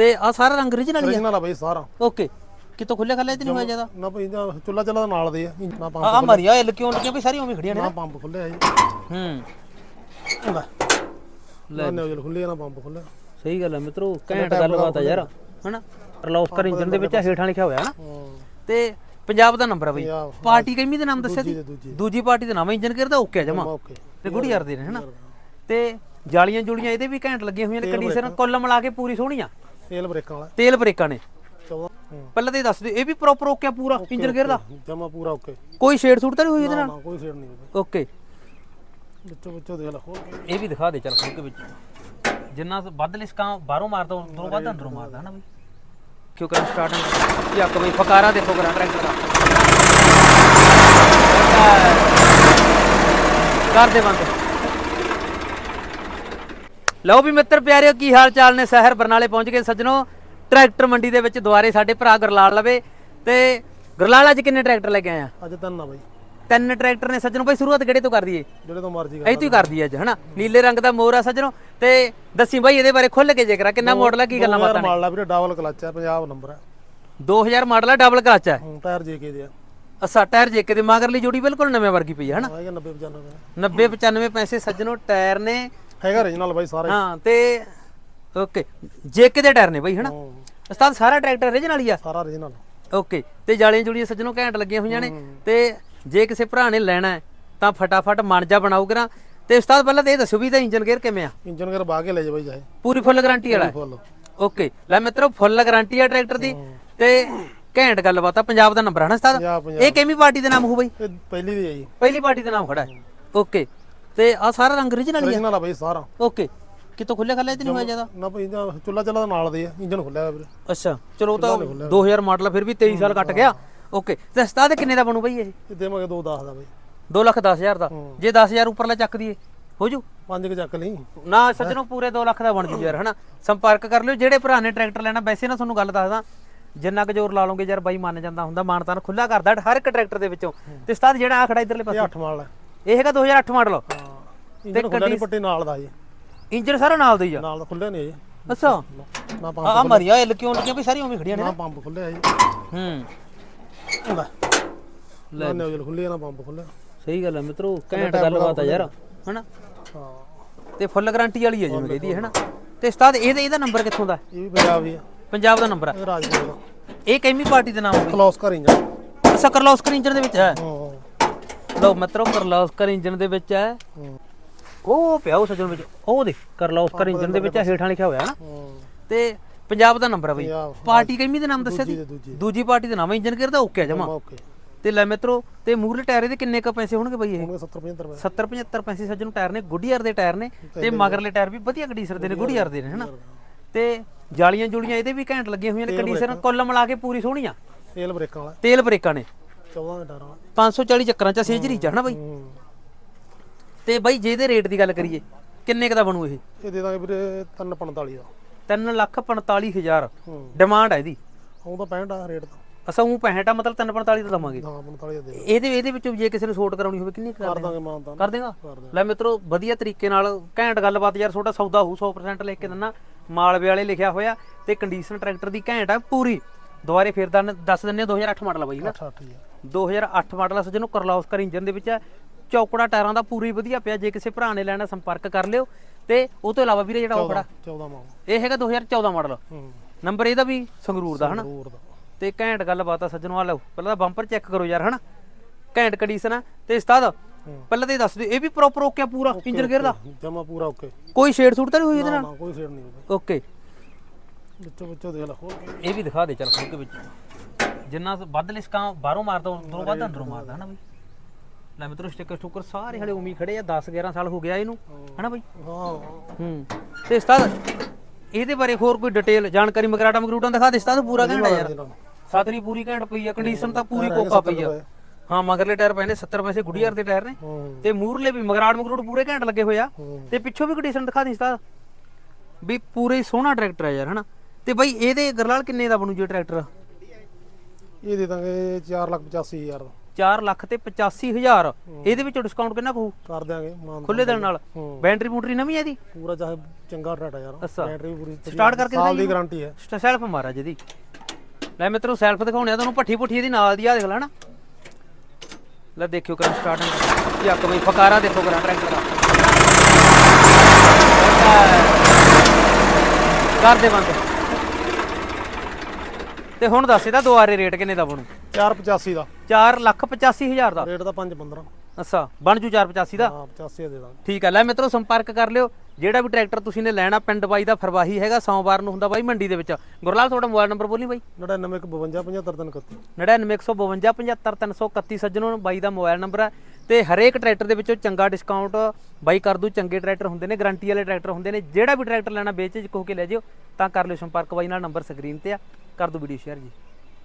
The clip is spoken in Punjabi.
ਤੇ ਆ ਸਾਰਾ ਰੰਗ origignal ਹੀ ਆ। Origignal ਆ ਬਈ ਸਾਰਾ। ਓਕੇ ਕਿਤੋਂ ਖੁੱਲੇ ਖੱਲੇ ਤੇ ਨਹੀਂ ਹੋਇਆ ਜ਼ਿਆਦਾ? ਨਾ ਬਈ ਇਹਦਾ ਚੁੱਲਾ ਚੱਲਾ ਨਾਲ ਦੇ ਆ। ਨਾ ਪੰਪ ਆ ਮਰੀਆ ਇਹ ਕਿਉਂ ਲੱਗੀਆਂ? ਵੀ ਸਾਰੀਆਂ ਉਵੇਂ ਖੜੀਆਂ ਨੇ ਨਾ। ਪੰਪ ਖੁੱਲਿਆ ਜੀ। ਹੂੰ। ਲੈ। ਨਾ ਨੋਜ਼ਲ ਖੁੱਲੇ ਨਾ ਪੰਪ ਖੁੱਲਿਆ ਸਹੀ ਗੱਲ ਹੈ ਮਿੱਤਰੋ ਘੈਂਟ ਗੱਲਬਾਤ ਆ ਯਾਰ। ਹਨਾ? ਰਲੌਸਕਰ ਇੰਜਨ ਦੇ ਵਿੱਚ ਆ, ਹੇਠਾਂ ਲਿਖਿਆ ਹੋਇਆ ਹਨਾ ਤੇ ਪੰਜਾਬ ਦਾ ਨੰਬਰ ਆ ਬਈ। ਪਾਰਟੀ ਕਿੰਨੀ ਦੇ ਨਾਮ ਦੱਸਿਆ ਸੀ? ਦੂਜੀ ਪਾਰਟੀ ਦਾ ਨਾਮ ਇੰਜਨ ਕਰਦਾ ਓਕੇ ਜਮਾ। ਓਕੇ ਤੇ ਗੁੜੀ ਯਾਰ ਦੇ ਨੇ ਹਨਾ? ਤੇ ਜਾਲੀਆਂ ਜੁਲੀਆਂ ਇਹਦੇ ਵੀ ਘੈਂਟ ਲੱਗੀਆਂ ਹੋਈਆਂ ਨੇ ਕੰਡੀਸ਼ਨ ਕੁੱਲ ਮਿਲਾ ਕੇ ਪੂਰੀ ਸੋਹਣੀ ਆ। ਤੇਲ ਬ੍ਰੇਕਾਂ ਵਾਲਾ। ਤੇਲ ਬ੍ਰੇਕਾਂ ਨੇ। 14 ਪਹਿਲਾਂ ਤੇ ਦੱਸ ਦੇ ਇਹ ਵੀ ਪ੍ਰੋਪਰ ਓਕੇ ਆ ਪੂਰਾ ਇੰਜਨ ਗੇਅਰ ਦਾ? ਜਮਾ ਪੂਰਾ ਓਕੇ ਕੋਈ ਸ਼ੇਡ ਸੂਟ ਤਾਂ ਨਹੀਂ ਹੋਈ ਇਹਦੇ ਨਾ ਨਾਲ? ਨਾ ਕੋਈ ਸੇੜ ਨਹੀਂ ਓਕੇ ਵਿੱਚੋਂ ਵਿੱਚੋਂ ਦੇਖ ਲੈ ਇਹ ਵੀ ਦਿਖਾ ਦੇ ਚੱਲ ਖੋਲ ਕੇ ਵਿੱਚ। ਜਿੰਨਾ ਵੱਧ ਲਿਸਕਾਂ ਬਾਹਰੋਂ ਮਾਰਦਾ ਉਦੋਂ ਵੱਧ ਅੰਦਰੋਂ ਮਾਰਦਾ ਹਨਾ ਬਈ? ਕਿਉਂ ਕਰ ਸਟਾਰਟਿੰਗ ਯੱਕ ਬਈ ਫਕਾਰਾ ਦੇਖੋ ਕਰਾਂ ਟਰੈਕਟਰ ਦਾ। ਕਰ ਦੇ ਬੰਦ। ਲਓ ਵੀ ਮਿੱਤਰ ਪਿਆਰਿਓ ਕੀ ਹਾਲ ਚਾਲ ਨੇ? ਸ਼ਹਿਰ ਬਰਨਾਲੇ ਪਹੁੰਚ ਗਏ ਸੱਜਣੋ। ਟਰੈਕਟਰ ਮੰਡੀ ਦੇ ਵਿੱਚ ਦੁਆਰੇ ਸਾਡੇ ਭਰਾ ਗੁਰਲਾਲ ਲਵੇ। ਤੇ ਗੁਰਲਾਲ ਅੱਜ ਕਿੰਨੇ ਟਰੈਕਟਰ ਲੈ ਕੇ ਆਇਆ ਅੱਜ ਤਾਂ ਨਾ ਬਈ। ਤਿੰਨ ਟਰੈਕਟਰ ਨੇ ਸੱਜਣੋ। ਬਈ ਸ਼ੁਰੂਆਤ ਕਿਹੜੇ ਤੋਂ ਕਰ ਦਈਏ? ਜਿਹੜੇ ਤੋਂ ਮਰਜ਼ੀ ਇਹ ਤੋਂ ਹੀ ਕਰਦੀ ਅੱਜ ਹਨਾ? ਨੀਲੇ ਰੰਗ ਦਾ ਮੋਰ ਆ ਸੱਜਣੋ। ਤੇ ਦੱਸੀ ਬਾਈ ਇਹਦੇ ਬਾਰੇ ਖੁੱਲ ਕੇ ਜੇਕਰਾ ਕਿੰਨਾ ਮਾਡਲ ਆ ਕੀ ਗੱਲਾਂ ਬਾਤਾਂ ਨੇ? ਮਾਲ ਲਾ ਵੀਰੇ ਡਬਲ ਕਲਚ ਹੈ ਪੰਜਾਬ ਨੰਬਰ ਹੈ 2000 ਮਾਡਲ ਆ ਡਬਲ ਕਲਚ ਹੁਣ ਟਾਇਰ ਜੇ ਕੇ ਦੇ ਆ। ਅਸਾ ਟਾਇਰ ਜੇਕੇ ਦੇ ਮਗਰਲੀ ਜੋੜੀ ਬਿਲਕੁਲ ਨਵੇਂ ਵਰਗੀ ਪਈ ਹੈ ਹਨਾ ਆਏਗਾ 90 95 90 95 ਪੈਸੇ ਸੱਜਣੋ ਟਾਇਰ ਨੇ ਹੈਗਾ origignal ਬਾਈ ਸਾਰੇ। ਹਾਂ ਤੇ ਓਕੇ ਜੇਕੇ ਦੇ ਟਾਇਰ ਨੇ ਬਾਈ ਹਨਾ? ਉਸਤਾਦ ਸਾਰਾ ਟਰੈਕਟਰ origignal ਹੀ ਆ? ਸਾਰਾ origignal ਓਕੇ ਤੇ ਜਾਲੀਆਂ ਜੁਲੀਆਂ ਸੱਜਣੋ ਘੈਂਟ ਲੱਗੀਆਂ ਹੋਈਆਂ ਨੇ। ਤੇ ਜੇ ਕਿਸੇ ਭਰਾ ਨੇ ਲੈਣਾ ਤਾਂ ਫਟਾਫਟ ਮਨ ਜਾ ਬਣਾਓਗੇ ਨਾ ਤੇ ਉਸਤਾਦ ਪਹਿਲਾਂ ਤਾਂ ਇਹ ਦੱਸੋ ਵੀ ਇਹਦਾ ਇੰਜਨ ਗੇਅਰ ਕਿਵੇਂ ਆ? ਇੰਜਨ ਕਰ ਬਾ ਕੇ ਲੈ ਜਾ ਬਾਈ ਜਾਏ ਪੂਰੀ ਫੁੱਲ ਗਾਰੰਟੀ ਵਾਲਾ ਓਕੇ ਲੈ ਮਿੱਤਰੋ ਫੁੱਲ ਗਾਰੰਟੀ ਆ ਟਰੈਕਟਰ ਦੀ। ਤੇ ਘੈਂਟ ਗੱਲਬਾਤ ਆ ਪੰਜਾਬ ਦਾ ਨੰਬਰ ਹੈ ਨਾ ਉਸਤਾਦ? ਇਹ ਕਿੰਨੀ ਪਾਰਟੀ ਦਾ ਨਾਮ ਹੋ ਬਈ? ਪਹਿਲੀ ਦੀ ਹੈ ਜੀ। ਪਹਿਲੀ ਪਾਰਟੀ ਦਾ ਨਾਮ ਖੜਾ ਹੈ। ਓਕੇ ਤੇ ਆ ਸਾਰਾ ਰੰਗ origignal ਹੀ ਆ? Origignal ਆ ਬਾਈ ਸਾਰਾ। ਓਕੇ ਕਿਤੋਂ ਖੁੱਲੇ ਖੱਲੇ ਤੇ ਨਹੀਂ ਹੋਇਆ ਜ਼ਿਆਦਾ? ਨਾ ਬਈ ਇਹਦਾ ਚੁੱਲਾ ਚੱਲਾ ਨਾਲ ਦੇ ਆ ਇੰਜਨ ਖੁੱਲਿਆ ਹੋਇਆ ਵੀਰੇ। ਅੱਛਾ ਚਲੋ ਉਹ ਤਾਂ 2000 ਮਾਡਲ ਆ, ਫਿਰ ਵੀ 23 ਸਾਲ ਕੱਟ ਗਿਆ। ਓਕੇ ਤੇ ਉਸਤਾਦ ਕਿੰਨੇ ਦਾ ਬਣੂ ਬਈ ਇਹ? ਇਹ ਦੇਵਾਂਗੇ 2 10 ਦਾ ਬਾਈ। 2 ਲੱਖ 10000 ਦਾ। ਜੇ 10000 ਉੱਪਰਲਾ ਚੱਕ ਦਈਏ ਹੋ ਜੂ? ਪੰਜ ਕੁ ਚੱਕ ਲਈ। ਨਾ ਸੱਜਣੋ ਪੂਰੇ 2 ਲੱਖ ਦਾ ਬਣ ਜੂ ਯਾਰ ਹਨਾ? ਸੰਪਰਕ ਕਰ ਲਿਓ ਜਿਹੜੇ ਭਰਾ ਨੇ ਟਰੈਕਟਰ ਲੈਣਾ ਵੈਸੇ ਨਾ ਤੁਹਾਨੂੰ ਗੱਲ ਦੱਸਦਾ ਜਿੰਨਾ ਕੁ ਜ਼ੋਰ ਲਾ ਲਓਗੇ ਯਾਰ ਬਾਈ ਮੰਨ ਜਾਂਦਾ ਹੁੰਦਾ ਮਾਨਤਾਨ ਖੁੱਲਾ ਕਰਦਾ ਹਰ ਇੱਕ ਟਰੈਕਟਰ ਦੇ ਵਿੱਚੋਂ। ਤੇ ਉਸਤਾਦ ਜਿਹੜਾ ਆ ਖੜਾ ਇਧਰਲੇ ਪਾਸੇ। 8 ਮਾਲ ਹੈ। ਇਹ ਹੈਗਾ 2008 ਮਾਡਲ। ਹਾਂ। ਇੰਜਨ ਖੁੱਲਿਆ ਨਹੀਂ ਪੱਟੀ ਨਾਲ ਦਾ ਜੀ। ਇੰਜਨ ਸਾਰਾ ਨਾਲ ਦਾ ਹੀ ਆ? ਨਾਲ ਦਾ ਖੁੱਲਿਆ ਨਹੀਂ ਜੀ। ਅੱਛਾ। ਨਾ ਪੰਪ ਆ ਮਰੀਆ ਇਹ ਕਿਉਂ ਲੱਗੀਆਂ ਵੀ ਸਾਰੀਆਂ ਉਵੇਂ ਖੜੀਆਂ ਨੇ? ਨਾ ਪੰਪ ਖੁੱਲਿਆ ਜੀ। ਹੂੰ। ਲੈ। ਨਾ ਨੋਜ਼ਲ ਖੁੱਲੀ ਨਾ ਪੰਪ ਖੁੱਲਿਆ ਸਹੀ ਗੱਲ ਹੈ ਮਿੱਤਰੋ ਘੈਂਟ ਗੱਲਬਾਤ ਆ ਯਾਰ ਹਨਾ? ਹਾਂ। ਤੇ ਫੁੱਲ ਗਾਰੰਟੀ ਵਾਲੀ ਹੈ ਜਿਵੇਂ ਕਹਿੰਦੀ ਹੈ ਹਨਾ? ਤੇ ਉਸਤਾਦ ਇਹਦਾ ਇਹਦਾ ਨੰਬਰ ਕਿੱਥੋਂ ਦਾ? ਹੈ? ਇਹ ਵੀ ਪੰਜਾਬ ਦੀ ਆ। ਪੰਜਾਬ ਦਾ ਨੰਬਰ ਆ? ਰਾਜਪੁਰ ਦਾ। ਇਹ ਕਿੰਨੀ ਪਾਰਟੀ ਦੇ ਨਾਮ ਹੋਵੇ ਕਲੋਸ ਕਰ ਇੰਜਨ ਅੱਛਾ ਕਰਲੌਸਕਰ ਇੰਜਨ ਦੇ ਵਿੱਚ ਹੈ। ਹਾਂ। ਲਓ ਮਿੱਤਰੋ ਕਰਲੌਸਕਰ ਇੰਜਨ ਦੇ ਵਿੱਚ ਹੈ। ਹਾਂ। ਉਹ ਪਿਆ ਉਹ ਸੱਜਣ ਵਿੱਚ ਉਹ ਦੇ ਕਰਲੌਸਕਰ ਇੰਜਨ ਦੇ ਵਿੱਚ ਹੇਠਾਂ ਲਿਖਿਆ ਹੋਇਆ ਨਾ। ਤੇ ਪੰਜਾਬ ਦਾ ਨੰਬਰ ਆ ਬਈ। ਪਾਰਟੀ ਕਿੰਨੀ ਦੇ ਨਾਮ ਦੱਸਿਆ ਸੀ? ਦੂਜੀ ਪਾਰਟੀ ਦਾ ਨਾਮ ਇੰਜਨ ਕਰਦਾ ਓਕੇ ਜਮਾ। ਤੇ ਲੈ ਮਿੱਤਰੋ ਤੇ ਮੂਰਲੇ ਟਾਇਰ ਦੇ ਕਿੰਨੇ ਕ ਪੈਸੇ ਹੋਣਗੇ ਬਈ ਇਹ? ਹੋਣਗੇ 70 75 ਰੁਪਏ 70 75 ਪੈਸੇ ਸੱਜਣ ਟਾਇਰ ਨੇ ਗੁੱਡੀਅਰ ਦੇ ਟਾਇਰ ਨੇ ਤੇ ਮਗਰਲੇ ਟਾਇਰ ਵੀ ਵਧੀਆ ਕੰਡੀਸ਼ਨ ਦੇ ਨੇ ਗੁੱਡੀਅਰ ਦੇ ਨੇ ਹਨਾ? ਤੇ ਜਾਲੀਆਂ ਜੁਲੀਆਂ ਇਹਦੇ ਵੀ ਘੈਂਟ ਲੱਗੀਆਂ ਹੋਈਆਂ ਨੇ ਕੰਡੀਸ਼ਨ ਕੁੱਲ ਮਿਲਾ ਕੇ ਪੂਰੀ ਸੋਹਣੀ ਆ। ਤੇਲ ਬ੍ਰੇਕਾਂ ਵਾਲਾ। ਤੇਲ ਬ੍ਰੇਕਾਂ ਨੇ। 14 ਦਾ ਟਾਇਰ ਵਾਲਾ। 540 ਚੱਕਰਾਂ ਚ ਸੇਜਰੀ ਚ ਹਨਾ ਬਈ? ਤੇ ਬਈ ਜੇ ਇਹਦੇ ਰੇਟ ਦੀ ਗੱਲ ਕਰੀਏ ਕਿੰਨੇ ਕ ਦਾ ਬਣੂ ਇਹ? ਇਹ ਦੇ ਦਾਂਗੇ ਵੀਰੇ 345 ਦਾ। 3 ਲੱਖ 45000 ਹੂੰ। ਡਿਮਾਂਡ ਹੈ ਇਹਦੀ? ਆਉਂਦਾ 65 ਆ ਰੇਟ ਦਾ ਅਸਾਂ ਉਹ 65 ਆ ਮਤਲਬ 345 ਦਾ ਦਵਾਂਗੇ। ਹਾਂ 45 ਦਾ ਦੇ ਇਹਦੇ ਇਹਦੇ ਵਿੱਚੋਂ ਜੇ ਕਿਸੇ ਨੂੰ ਸ਼ੋਟ ਕਰਾਉਣੀ ਹੋਵੇ ਕਿੰਨੀ ਕਰ ਦਾਂਗੇ ਕਰ ਦੇਗਾ? ਕਰ ਦਾਂਗੇ। ਲੈ ਮਿੱਤਰੋ ਵਧੀਆ ਤਰੀਕੇ ਨਾਲ ਘੈਂਟ ਗੱਲਬਾਤ ਯਾਰ ਤੁਹਾਡਾ ਸੌਦਾ ਹੋਊ 100% ਲਿਖ ਕੇ ਦਿੰਨਾ। ਮਾਲਵੇ ਵਾਲੇ ਲਿਖਿਆ ਹੋਇਆ ਤੇ ਕੰਡੀਸ਼ਨ ਟਰੈਕਟਰ ਦੀ ਘੈਂਟ ਆ ਪੂਰੀ। ਦੁਬਾਰੇ ਫੇਰ ਦਨ- ਦੱਸ ਦਿੰਨੇ 2008 ਮਾਡਲ ਆ ਬਾਈ ਨਾ? 8 ਹੀ ਆ 2008 ਮਾਡਲ ਆ ਸੱਜਣੋ ਕਰਲੌਸਕਰ ਇੰਜਨ ਦੇ ਵਿੱਚ ਹੈ ਚੌਕੜਾ ਟਾਇਰਾਂ ਦਾ ਪੂਰੀ ਵਧੀਆ ਪਿਆ ਜੇ ਕਿਸੇ ਭਰਾ ਨੇ ਲੈਣਾ ਸੰਪਰਕ ਕਰ ਲਿਓ। ਤੇ ਉਹ ਤੋਂ ਇਲਾਵਾ ਵੀਰੇ ਜਿਹੜਾ ਉਹ ਖੜਾ 14 ਮਾਲ ਇਹ ਹੈਗਾ 2014 ਮਾਡਲ ਹੂੰ। ਨੰਬਰ ਇਹਦਾ ਵੀ ਸੰਗਰੂਰ ਦਾ ਹਨਾ? ਤੇ ਘੈਂਟ ਗੱਲਬਾਤ ਆ ਸੱਜਣੋ ਆ ਲਓ ਪਹਿਲਾਂ ਤਾਂ ਬੰਪਰ ਚੈੱਕ ਕਰੋ ਯਾਰ ਹਨਾ? ਘੈਂਟ ਕੰਡੀਸ਼ਨ ਆ। ਤੇ ਉਸਤਾਦ ਪਹਿਲਾਂ ਤਾਂ ਦੱਸ ਦਿਓ ਇਹ ਵੀ ਪ੍ਰੋਪਰ ਓਕੇ ਆ ਪੂਰਾ ਇੰਜਨ ਗੇਅਰ ਦਾ? ਜਮਾ ਪੂਰਾ ਓਕੇ ਕੋਈ ਸ਼ੇਡ ਸੂਟ ਤਾਂ ਨਹੀਂ ਹੋਈ ਇਹਦੇ ਨਾਲ? ਨਾ ਕੋਈ ਸੇੜ ਨਹੀਂ ਹੋਵੇ ਓਕੇ ਵਿੱਚੋਂ ਵਿੱਚੋਂ ਦੇਖ ਲੈ ਖੋਲ ਕੇ। ਇਹ ਵੀ ਦਿਖਾ ਦੇ ਚੱਲ ਖੋਲ ਕੇ ਵਿੱਚ। ਜਿੰਨਾ ਵੱਧ ਲਿਸਕਾਂ ਬਾਹਰੋਂ ਮਾਰਦਾ ਉਦੋਂ ਵੱਧ ਅੰਦਰੋਂ ਮਾਰਦਾ ਹਨਾ ਬਈ? ਲੈ ਮਿੱਤਰੋ ਸਟicker ਸਟੁੱਕਰ ਸਾਰੇ ਹਲੇ ਉਮੀ ਖੜੇ ਆ 10 11 ਸਾਲ ਹੋ ਗਿਆ ਇਹਨੂੰ। ਹਨਾ ਬਈ? ਹਾਂ। ਹੂੰ। ਤੇ ਉਸਤਾਦ ਇਹਦੇ ਬਾਰੇ ਹੋਰ ਕੋਈ ਡਿਟੇਲ ਜਾਣਕਾਰੀ ਮਗਰਾਟਾ ਮਗਰੂਟਾਂ ਦਿਖਾ ਦੇ ਉਸਤਾਦ ਪੂਰਾ ਘੰਟਾ ਯਾਰ। ਸਾਤਰੀ ਪੂਰੀ ਘੈਂਟ ਪਈ ਆ ਕੰਡੀਸ਼ਨ ਤਾਂ ਪੂਰੀ ਕੋਕਾ ਪਈ ਆ। ਹਾਂ ਮਗਰਲੇ ਟਾਇਰ ਪਏ ਨੇ 70 ਪੈਸੇ ਗੁੱਡੀਅਰ ਦੇ ਟਾਇਰ ਨੇ। ਤੇ ਮੂਰਲੇ ਵੀ ਮਗਰਾੜ ਮਗਰੂਟ ਪੂਰੇ ਘੈਂਟ ਲੱਗੇ ਹੋਏ ਆ। ਹੂੰ। ਤੇ ਪਿੱਛੋਂ ਵੀ ਕੰਡੀਸ਼ਨ ਦਿਖਾ ਦੀ ਉਸਤਾਦ। ਵੀ ਪੂਰੇ ਸੋਹਣਾ ਟਰੈਕਟਰ ਆ ਯਾਰ ਹਨਾ। ਤੇ ਬਾਈ ਇਹਦੇ ਗਰਲਾਲ ਕਿੰਨੇ ਦਾ ਬਣੂ ਜੀ ਟਰੈਕਟਰ ਇਹ ਦੇ ਦਾਂਗੇ 485000 ਦਾ। 4 ਲੱਖ ਤੇ 85000 ਇਹਦੇ ਵਿੱਚੋਂ ਡਿਸਕਾਊਂਟ ਕਿੰਨਾ ਕਹੂ ਕਰ ਦਿਆਂਗੇ ਮਾਨ ਖੁੱਲੇ ਦਿਨ ਨਾਲ। ਹੂੰ। ਬੈਟਰੀ ਬੂਟਰੀ ਨਵੀਂ ਹੈ ਇਹਦੀ? ਪੂਰਾ ਚਾਹੇ ਚੰਗਾ ਟਰਾਟਾ ਯਾਰ। ਅੱਛਾ। ਬੈਟਰੀ ਪੂਰੀ Start ਕਰਕੇ ਸਾਲ ਦੀ ਗਾਰੰਟੀ ਹੈ। ਸੈਲਫ ਮਾਰਾ ਜਿਹਦੀ ਲੈ ਮਿੱਤਰੋ ਸੈਲਫ ਦਿਖਾਉਣੇ ਆ ਤੁਹਾਨੂੰ ਪੱਠੀ ਪੁੱਠੀ ਇਹਦੀ ਨਾਲ ਦੀ ਆ ਦੇਖ ਲੈਣਾ। ਲੈ ਦੇਖਿਓ ਕਰਾਂ ਸਟਾਰਟਿੰਗ ਯੱਕ ਬਈ ਫਕਾਰਾ ਦੇਖੋ ਕਰਾਂ ਟਰੈਕਟਰ ਦਾ। ਕਰ ਦੇ ਬੰਦ। ਤੇ ਹੁਣ ਦੱਸ ਇਹਦਾ ਦੁਆਰੇ ਰੇਟ ਕਿੰਨੇ ਦਾ ਬਣੂ? 485 ਦਾ। 4 ਲੱਖ 85000 ਦਾ। ਰੇਟ ਦਾ 515 ਅੱਛਾ ਬਣ ਜੂ 485 ਦਾ? ਹਾਂ 85 ਦੇ ਦਾਂਗੇ। ਠੀਕ ਹੈ ਲੈ ਮਿੱਤਰੋ ਸੰਪਰਕ ਕਰ ਲਿਓ। ਜਿਹੜਾ ਵੀ ਟਰੈਕਟਰ ਤੁਸੀਂ ਨੇ ਲੈਣਾ ਪਿੰਡ ਬਾਈ ਦਾ ਫਰਵਾਹੀ ਹੈਗਾ ਸੋਮਵਾਰ ਨੂੰ ਹੁੰਦਾ ਬਾਈ ਮੰਡੀ ਦੇ ਵਿੱਚ। ਗੁਰਲਾਲ ਤੁਹਾਡਾ ਮੋਬਾਈਲ ਨੰਬਰ ਬੋਲੀ ਬਾਈ। 9952 9915575331 ਸੱਜਣੋਂ ਬਾਈ ਦਾ ਮੋਬਾਈਲ ਨੰਬਰ ਹੈ। ਤੇ ਹਰੇਕ ਟਰੈਕਟਰ ਦੇ ਵਿੱਚੋਂ ਚੰਗਾ ਡਿਸਕਾਊਂਟ ਬਾਈ ਕਰ ਦੂ। ਚੰਗੇ ਟਰੈਕਟਰ ਹੁੰਦੇ ਨੇ ਗਾਰੰਟੀ ਵਾਲੇ ਟਰੈਕਟਰ ਹੁੰਦੇ ਨੇ। ਜਿਹੜਾ ਵੀ ਟਰੈਕਟਰ ਲੈਣਾ ਵੇਚ ਚ ਕੇ ਲੈ ਜਿਓ ਤਾਂ ਕਰ ਲਿਓ ਸੰਪਰਕ। ਬਾਈ ਨਾਲ ਨੰਬਰ ਸਕਰੀਨ ਤੇ ਆ। ਕਰ ਦੂ ਵੀਡੀਓ ਸ਼ੇਅਰ ਜੀ।